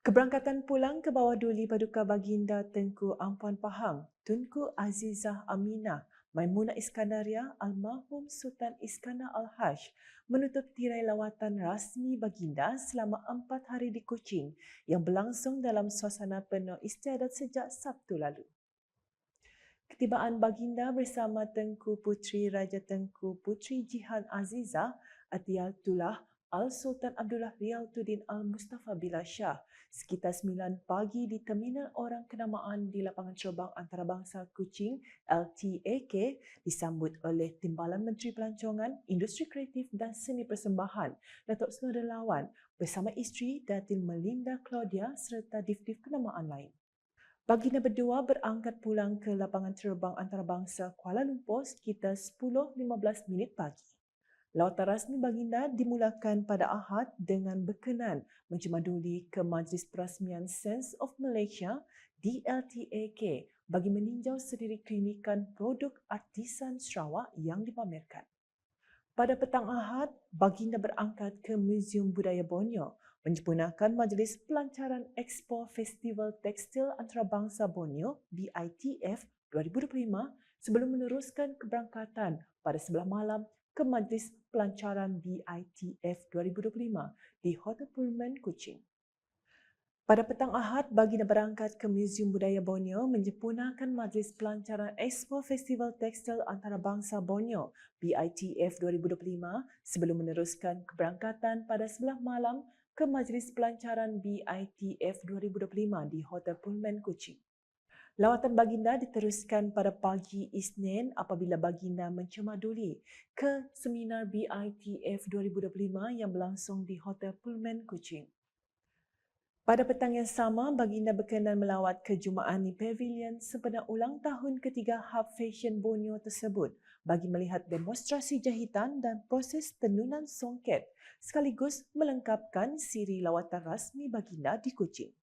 Keberangkatan pulang ke bawah duli Paduka Baginda Tengku Ampuan Pahang, Tunku Azizah Aminah, Maimunah Iskandaria, Almarhum Sultan Iskandar Al-Haj menutup tirai lawatan rasmi Baginda selama empat hari di Kuching yang berlangsung dalam suasana penuh istiadat sejak Sabtu lalu. Ketibaan Baginda bersama Tengku Puteri Raja Tengku Puteri Jihan Azizah Atiyatullah Al-Sultan Abdullah Rialtuddin Al-Mustafa Billah Shah sekitar 9 pagi di Terminal Orang Kenamaan di Lapangan Terbang Antarabangsa Kuching LTAK disambut oleh Timbalan Menteri Pelancongan, Industri Kreatif dan Seni Persembahan Datuk Snowden Lawan bersama isteri Datin Melinda Claudia serta dif-dif kenamaan lain. Baginda berdua berangkat pulang ke Lapangan Terbang Antarabangsa Kuala Lumpur sekitar 10.15 minit pagi. Lawatan rasmi baginda dimulakan pada Ahad dengan berkenan mencemaduli ke Majlis Perasmian Sense of Malaysia DLTAK bagi meninjau sendiri klinikan produk artisan Sarawak yang dipamerkan. Pada petang Ahad, baginda berangkat ke Muzium Budaya Borneo menyempurnakan Majlis Pelancaran Expo Festival Tekstil Antarabangsa Borneo BITF 2025 sebelum meneruskan keberangkatan pada sebelah malam ke Majlis Pelancaran BITF 2025 di Hotel Pullman, Kuching. Pada petang Ahad, baginda berangkat ke Muzium Budaya Borneo menyempurnakan Majlis Pelancaran Expo Festival Tekstil Antarabangsa Borneo BITF 2025 sebelum meneruskan keberangkatan pada sebelah malam ke Majlis Pelancaran BITF 2025 di Hotel Pullman, Kuching. Lawatan baginda diteruskan pada pagi Isnin apabila baginda mencemaduli ke seminar BITF 2025 yang berlangsung di Hotel Pullman Kuching. Pada petang yang sama, baginda berkenan melawat ke Jumaani Pavilion sempena ulang tahun ketiga Hub Fashion Borneo tersebut bagi melihat demonstrasi jahitan dan proses tenunan songket sekaligus melengkapkan siri lawatan rasmi baginda di Kuching.